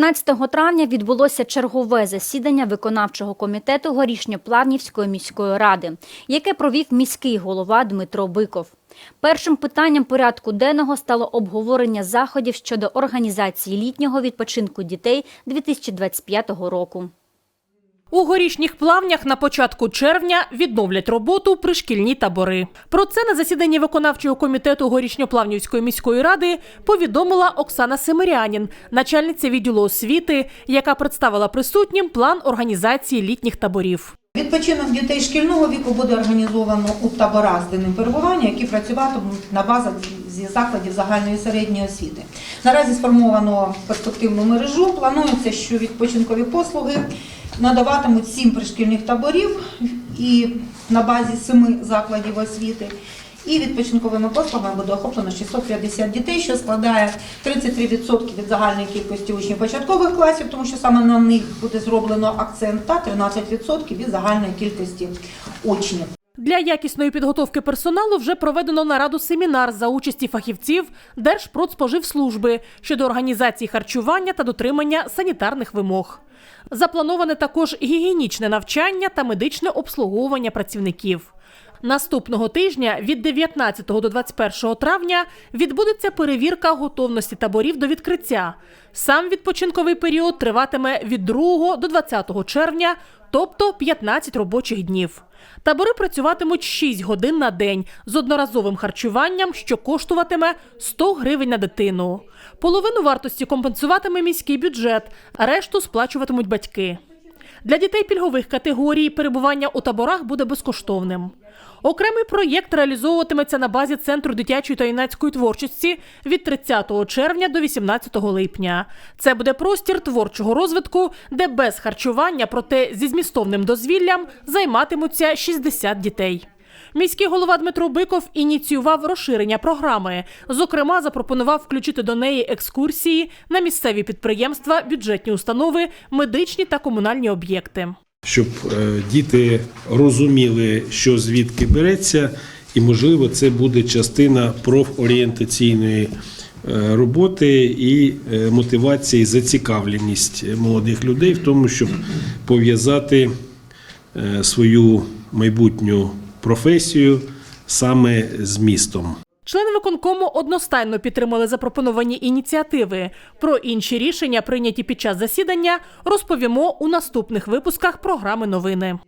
14 травня відбулося чергове засідання виконавчого комітету Горішньоплавнівської міської ради, яке провів міський голова Дмитро Биков. Першим питанням порядку денного стало обговорення заходів щодо організації літнього відпочинку дітей 2025 року. У горішніх плавнях на початку червня відновлять роботу пришкільні табори. Про це на засіданні виконавчого комітету Горішньоплавнівської міської ради повідомила Оксана Семирянін, начальниця відділу освіти, яка представила присутнім план організації літніх таборів. Відпочинок дітей шкільного віку буде організовано у таборах з денним перебування, які працюватимуть на базах зі закладів загальної середньої освіти. Наразі сформовано перспективну мережу. Планується, що відпочинкові послуги надаватимуть сім пришкільних таборів і на базі семи закладів освіти. І відпочинковими послугами буде охоплено 650 дітей, що складає 33% від загальної кількості учнів початкових класів, тому що саме на них буде зроблено акцент, та 13% від загальної кількості учнів. Для якісної підготовки персоналу вже проведено нараду семінар за участі фахівців Держпродспоживслужби щодо організації харчування та дотримання санітарних вимог. Заплановане також гігієнічне навчання та медичне обслуговування працівників. Наступного тижня від 19 до 21 травня відбудеться перевірка готовності таборів до відкриття. Сам відпочинковий період триватиме від 2 до 20 червня, тобто 15 робочих днів. Табори працюватимуть 6 годин на день з одноразовим харчуванням, що коштуватиме 100 гривень на дитину. Половину вартості компенсуватиме міський бюджет, а решту сплачуватимуть батьки. Для дітей пільгових категорій перебування у таборах буде безкоштовним. Окремий проєкт реалізовуватиметься на базі Центру дитячої та юнацької творчості від 30 червня до 18 липня. Це буде простір творчого розвитку, де без харчування, проте зі змістовним дозвіллям займатимуться 60 дітей. Міський голова Дмитро Биков ініціював розширення програми. Зокрема, запропонував включити до неї екскурсії на місцеві підприємства, бюджетні установи, медичні та комунальні об'єкти. щоб е, діти розуміли, що звідки береться, і, можливо, це буде частина профорієнтаційної е, роботи і е, мотивації, зацікавленість молодих людей в тому, щоб пов'язати свою майбутню професію саме з містом. Члени виконкому одностайно підтримали запропоновані ініціативи. Про інші рішення, прийняті під час засідання, розповімо у наступних випусках програми новини.